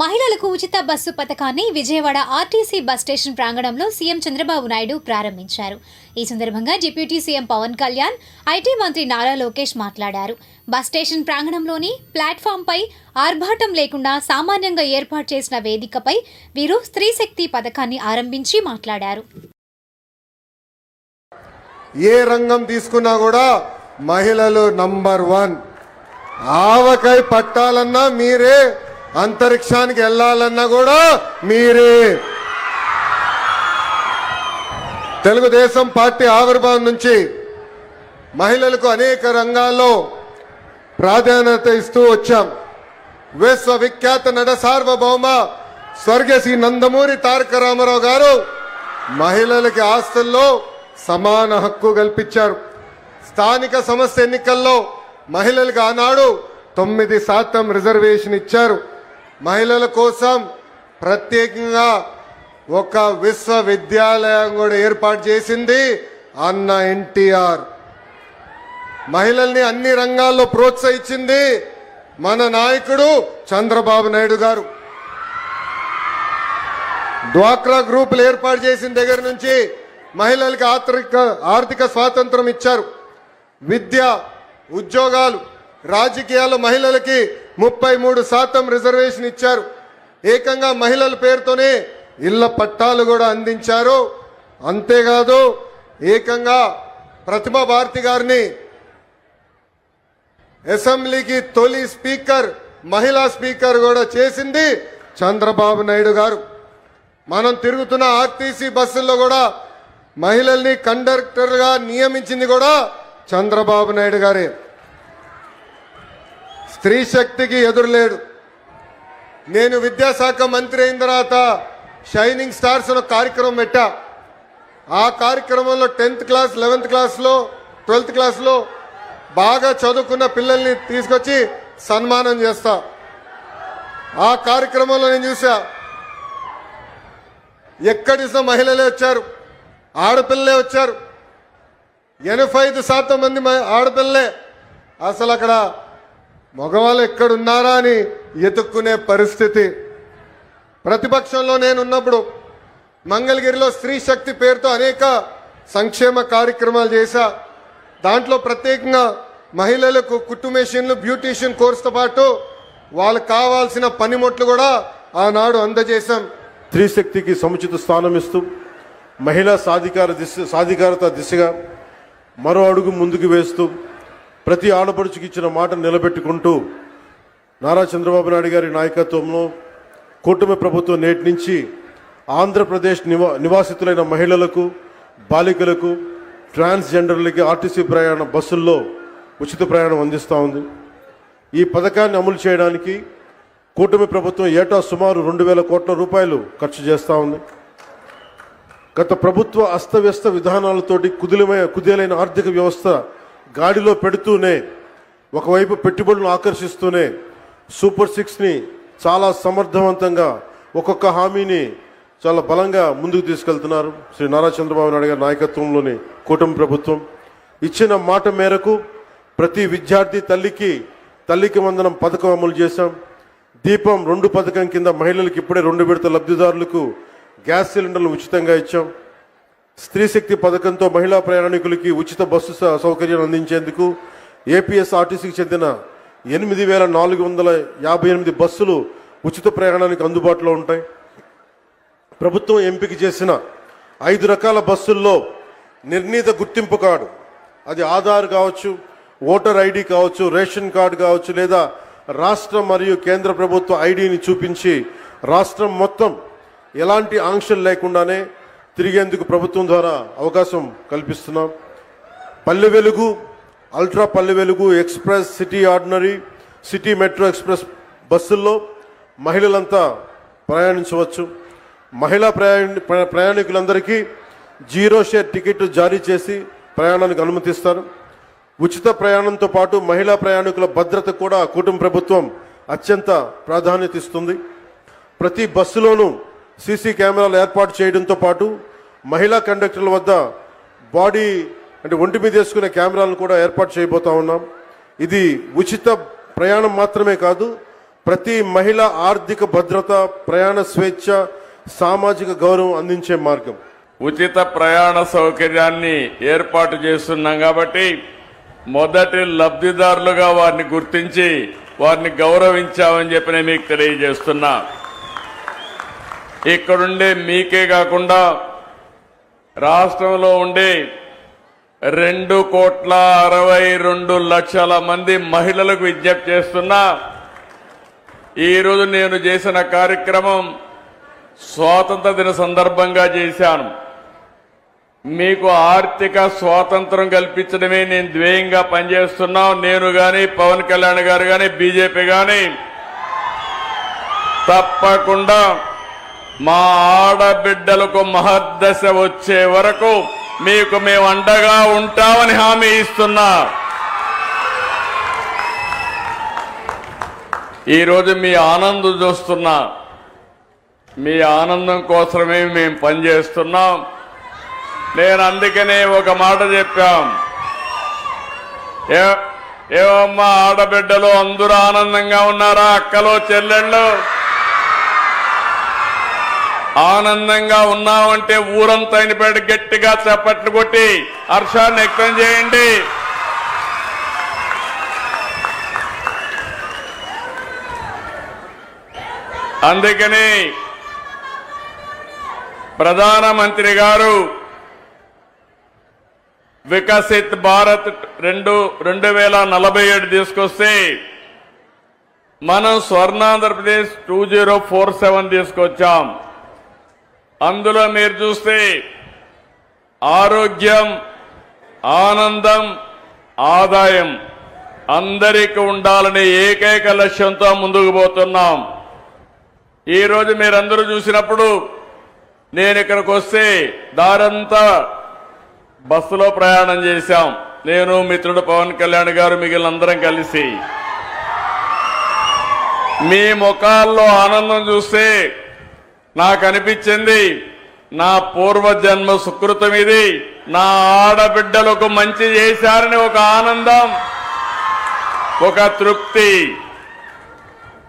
మహిళలకు ఉచిత బస్సు పథకాన్ని విజయవాడ ఆర్టీసీ బస్ స్టేషన్ ప్రాంగణంలో సీఎం చంద్రబాబు నాయుడు ప్రారంభించారు. ఈ సందర్భంగా deputy CM Pawan Kalyan IT మంత్రి నారా లోకేష్ మాట్లాడారు. బస్ స్టేషన్ ప్రాంగణంలోని ప్లాట్ఫామ్పై ఆర్భాటం లేకుండా సామాన్యంగా ఏర్పాటు చేసిన వేదికపై వీరు స్త్రీ శక్తి పథకాన్ని ఆరంభించి మాట్లాడారు. ఏ రంగం తీసుకున్నా కూడా మహిళలు నంబర్ వన్. ఆవకాయ పట్టాలన్నా మీరే అంతరిక్షానికి వెళ్ళాలన్నా కూడా మీరే. తెలుగుదేశం పార్టీ ఆవిర్భావం నుంచి మహిళలకు అనేక రంగాల్లో ప్రాధాన్యత ఇస్తూ వచ్చాం. విశ్వవిఖ్యాత నట సార్వభౌమ స్వర్గశ్రీ నందమూరి తారక రామారావు గారు మహిళలకి ఆస్తుల్లో సమాన హక్కు కల్పించారు. స్థానిక సంస్థ ఎన్నికల్లో మహిళలకు ఆనాడు తొమ్మిది శాతం రిజర్వేషన్ ఇచ్చారు. మహిళల కోసం ప్రత్యేకంగా ఒక విశ్వవిద్యాలయం కూడా ఏర్పాటు చేసింది అన్న ఎన్టీఆర్. మహిళల్ని అన్ని రంగాల్లో ప్రోత్సహించింది మన నాయకుడు చంద్రబాబు నాయుడు గారు. డ్వాక్రా గ్రూపులు ఏర్పాటు చేసిన దగ్గర నుంచి మహిళలకు ఆర్థిక ఆర్థిక స్వాతంత్రం ఇచ్చారు. విద్య ఉద్యోగాలు రాజకీయాల మహిళలకి ముప్పై మూడు శాతం రిజర్వేషన్ ఇచ్చారు. ఏకంగా మహిళల పేరుతోనే ఇళ్ళ పట్టాలు కూడా అందించారు. అంతేకాదు ఏకంగా ప్రతిభా భారతి గారిని అసెంబ్లీకి తొలి స్పీకర్ మహిళా స్పీకర్ కూడా చేసింది చంద్రబాబు నాయుడు గారు. మనం తిరుగుతున్న ఆర్టీసీ బస్సుల్లో కూడా మహిళల్ని కండక్టర్గా నియమించింది కూడా చంద్రబాబు నాయుడు గారే. స్త్రీ శక్తికి ఎదురులేడు. నేను విద్యాశాఖ మంత్రి అయిన తర్వాత షైనింగ్ స్టార్స్ అనే కార్యక్రమం పెట్టా. ఆ కార్యక్రమంలో టెన్త్ క్లాస్ లెవెన్త్ క్లాస్లో ట్వెల్త్ క్లాస్లో బాగా చదువుకున్న పిల్లల్ని తీసుకొచ్చి సన్మానం చేస్తా. ఆ కార్యక్రమంలో నేను చూసా ఎక్కడి మహిళలే వచ్చారు ఆడపిల్లలే వచ్చారు. ఎనభై ఐదు శాతం మంది మ- ఆడపిల్లలే. అసలు అక్కడ మగవాళ్ళు ఎక్కడున్నారా అని ఎతుక్కునే పరిస్థితి. ప్రతిపక్షంలో నేను ఉన్నప్పుడు మంగళగిరిలో స్త్రీ శక్తి పేరుతో అనేక సంక్షేమ కార్యక్రమాలు చేశా. దాంట్లో ప్రత్యేకంగా మహిళలకు కుట్టు మెషిన్లు బ్యూటీషియన్ కోర్సుతో పాటు వాళ్ళకు కావాల్సిన పనిముట్లు కూడా ఆనాడు అందజేశాం. స్త్రీ శక్తికి సముచిత స్థానం ఇస్తూ మహిళా సాధికార దిశ సాధికారత దిశగా మరో అడుగు ముందుకు వేస్తూ ప్రతి ఆడపడుచుకి ఇచ్చిన మాట నిలబెట్టుకుంటూ నారా చంద్రబాబు నాయుడు గారి నాయకత్వంలో కూటమి ప్రభుత్వం నేటి నుంచి ఆంధ్రప్రదేశ్ నివా నివాసితులైన మహిళలకు బాలికలకు ట్రాన్స్జెండర్లకి ఆర్టీసీ ప్రయాణ బస్సుల్లో ఉచిత ప్రయాణం అందిస్తూ ఉంది. ఈ పథకాన్ని అమలు చేయడానికి కూటమి ప్రభుత్వం ఏటా సుమారు రెండు వేల కోట్ల రూపాయలు ఖర్చు చేస్తూ ఉంది. గత ప్రభుత్వ అస్తవ్యస్త విధానాలతోటి కుదిలమైన కుదేలైన ఆర్థిక వ్యవస్థ గాడిలో పెడుతూనే ఒకవైపు పెట్టుబడులను ఆకర్షిస్తూనే సూపర్ సిక్స్ని చాలా సమర్థవంతంగా ఒక్కొక్క హామీని చాలా బలంగా ముందుకు తీసుకెళ్తున్నారు శ్రీ నారా చంద్రబాబు నాయుడు గారి నాయకత్వంలోని కూటమి ప్రభుత్వం. ఇచ్చిన మాట మేరకు ప్రతి విద్యార్థి తల్లికి తల్లికి వందనం పథకం అమలు చేశాం. దీపం రెండు పథకం కింద మహిళలకు ఇప్పుడే రెండు విడత లబ్ధిదారులకు గ్యాస్ సిలిండర్లు ఉచితంగా ఇచ్చాం. స్త్రీ శక్తి పథకంతో మహిళా ప్రయాణికులకి ఉచిత బస్సు స- సౌకర్యం అందించేందుకు ఏపీఎస్ఆర్టీసీకి చెందిన ఎనిమిది వేల నాలుగు వందల యాభై ఎనిమిది బస్సులు ఉచిత ప్రయాణానికి అందుబాటులో ఉంటాయి. ప్రభుత్వం ఎంపిక చేసిన ఐదు రకాల బస్సుల్లో నిర్ణీత గుర్తింపు కార్డు అది ఆధార్ కావచ్చు ఓటర్ ఐడి కావచ్చు రేషన్ కార్డు కావచ్చు లేదా రాష్ట్ర మరియు కేంద్ర ప్రభుత్వ ఐడిని చూపించి రాష్ట్రం మొత్తం ఎలాంటి ఆంక్షలు లేకుండానే తిరిగేందుకు ప్రభుత్వం ద్వారా అవకాశం కల్పిస్తున్నాం. పల్లె Velugu ultra Palle Velugu express city ordinary city metro express బస్సుల్లో మహిళలంతా ప్రయాణించవచ్చు. మహిళా ప్రయాణి ప్ర- ప్రయాణికులందరికీ జీరో షేర్ టికెట్ జారీ చేసి ప్రయాణానికి అనుమతిస్తారు. ఉచిత ప్రయాణంతో పాటు మహిళా ప్రయాణికుల భద్రత కూడా కుటుంబ ప్రభుత్వం అత్యంత ప్రాధాన్యత ఇస్తుంది. ప్రతి బస్సులోనూ సీసీ కెమెరాలు ఏర్పాటు చేయడంతో పాటు మహిళా కండక్టర్ల వద్ద బాడీ అంటే ఒంటి మీద వేసుకునే కెమెరాలను కూడా ఏర్పాటు చేయబోతా ఉన్నాం. ఇది ఉచిత ప్రయాణం మాత్రమే కాదు ప్రతి మహిళ ఆర్థిక భద్రత ప్రయాణ స్వేచ్ఛ సామాజిక గౌరవం అందించే మార్గం. ఉచిత ప్రయాణ సౌకర్యాన్ని ఏర్పాటు చేస్తున్నాం కాబట్టి మొదటి లబ్ధిదారులుగా వారిని గుర్తించి వారిని గౌరవించామని చెప్పి నేను మీకు తెలియజేస్తున్నా. ఇక్కడుండే మీకే కాకుండా రాష్ట్రంలో ఉండే రెండు కోట్ల అరవై రెండు లక్షల మంది మహిళలకు విజ్ఞప్తి చేస్తున్నా ఈరోజు నేను చేసిన కార్యక్రమం స్వాతంత్ర దిన సందర్భంగా చేశాను. మీకు ఆర్థిక స్వాతంత్రం కల్పించడమే నేను ద్వేయంగా పనిచేస్తున్నాం. నేను కానీ పవన్ కళ్యాణ్ గారు కానీ బీజేపీ కానీ తప్పకుండా మా ఆడబిడ్డలకు మహద్దశ వచ్చే వరకు మీకు మేము అండగా ఉంటామని హామీ ఇస్తున్నా. ఈరోజు మీ ఆనందం చూస్తున్నా. మీ ఆనందం కోసమే మేము పనిచేస్తున్నాం. నేను అందుకనే ఒక మాట చెప్పాం. ఏ- ఆడబిడ్డలు అందరూ ఆనందంగా ఉన్నారా? అక్కలో చెల్లెళ్ళు. ఆనందంగా ఉన్నామంటే ఊరంతా అయినపేట గట్టిగా చప్పట్లు కొట్టి హర్షాన్ని వ్యక్తం చేయండి. అందుకని ప్రధానమంత్రి గారు వికసిత్ భారత్ రెండు రెండు వేల నలభై ఏడు తీసుకొస్తే మనం Swarnandhrapradesh two zero four seven తీసుకొచ్చాం. అందులో మీరు చూస్తే ఆరోగ్యం ఆనందం ఆదాయం అందరికీ ఉండాలనే ఏకైక లక్ష్యంతో ముందుకు పోతున్నాం. ఈరోజు మీరందరూ చూసినప్పుడు నేను ఇక్కడికి వస్తే దారంతా బస్సులో ప్రయాణం చేశాం. నేను మిత్రుడు పవన్ కళ్యాణ్ గారు మిగిలిన అందరం కలిసి. మీ ముఖాల్లో ఆనందం చూస్తే నాకు అనిపించింది నా పూర్వజన్మ సుకృతం ఇది నా ఆడబిడ్డలకు మంచి చేశారని ఒక ఆనందం ఒక తృప్తి.